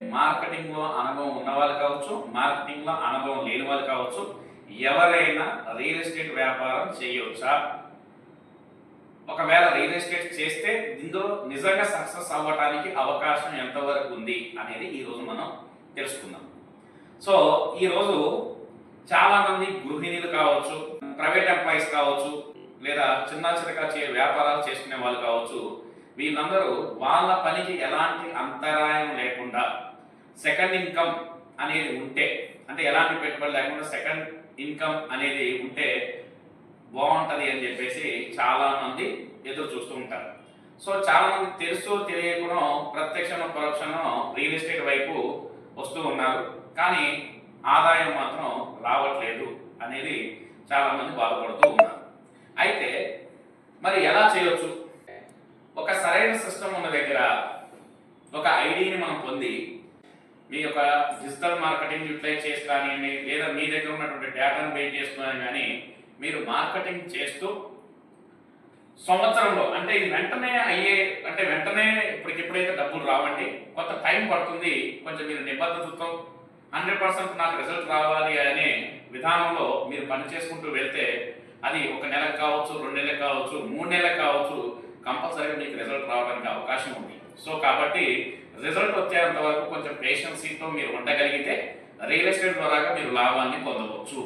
మార్కెటింగ్లో అనుభవం ఉన్న వాళ్ళు కావచ్చు మార్కెటింగ్లో అనుభవం లేని వాళ్ళు కావచ్చు ఎవరైనా రియల్ ఎస్టేట్ వ్యాపారం చేయవచ్చా ఒకవేళ రియల్ ఎస్టేట్ చేస్తే ఇందులో నిజంగా సక్సెస్ అవ్వటానికి అవకాశం ఎంతవరకు ఉంది అనేది ఈ రోజు మనం తెలుసుకుందాం. సో ఈరోజు చాలామంది గృహిణులు కావచ్చు ప్రైవేట్ ఎంప్లాయీస్ కావచ్చు లేదా చిన్న చిన్నగా చే వ్యాపారాలు చేసుకునే వాళ్ళు కావచ్చు వీళ్ళందరూ వాళ్ళ పనికి ఎలాంటి అంతరాయం లేకుండా సెకండ్ ఇన్కమ్ అనేది ఉంటే అంటే ఎలాంటి పెట్టుబడి లేకుండా సెకండ్ ఇన్కమ్ అనేది ఉంటే బాగుంటుంది అని చెప్పేసి చాలామంది ఎదురు చూస్తూ ఉంటారు. సో చాలా మంది తెలుసు తెలియకుండా ప్రత్యక్షను పరోక్షను రియల్ ఎస్టేట్ వైపు వస్తూ ఉన్నారు. కానీ ఆదాయం మాత్రం రావట్లేదు అనేది చాలామంది బాధపడుతూ ఉన్నారు. అయితే మరి ఎలా చేయొచ్చు? సిస్టమ్ ఉన్న దగ్గర ఒక ఐడిని మనం పొంది మీ యొక్క డిజిటల్ మార్కెటింగ్ యూటిలైజ్ చేసి కానివ్వండి లేదా మీ దగ్గర ఉన్నటువంటి డేటాను బేస్ చేసుకుని కానీ మీరు మార్కెటింగ్ చేస్తూ సంవత్సరంలో అంటే ఇది వెంటనే అయ్యే అంటే వెంటనే ఇప్పటికిప్పుడైతే డబ్బులు రావండి. కొంత టైం పడుతుంది కొంచెం మీరు నిబద్ధతతో హండ్రెడ్ పర్సెంట్ నాకు రిజల్ట్ రావాలి అనే విధానంలో మీరు పని చేసుకుంటూ వెళ్తే అది ఒక నెలకు కావచ్చు రెండు నెలలకు కావచ్చు మూడు నెలలకు కావచ్చు కంపల్సరీగా మీకు రిజల్ట్ రావడానికి అవకాశం ఉంది. సో కాబట్టి రిజల్ట్ వచ్చేంత వరకు కొంచెం పేషెన్సీతో మీరు ఉండగలిగితే రియల్ ఎస్టేట్ ద్వారా మీరు లాభాన్ని పొందవచ్చు.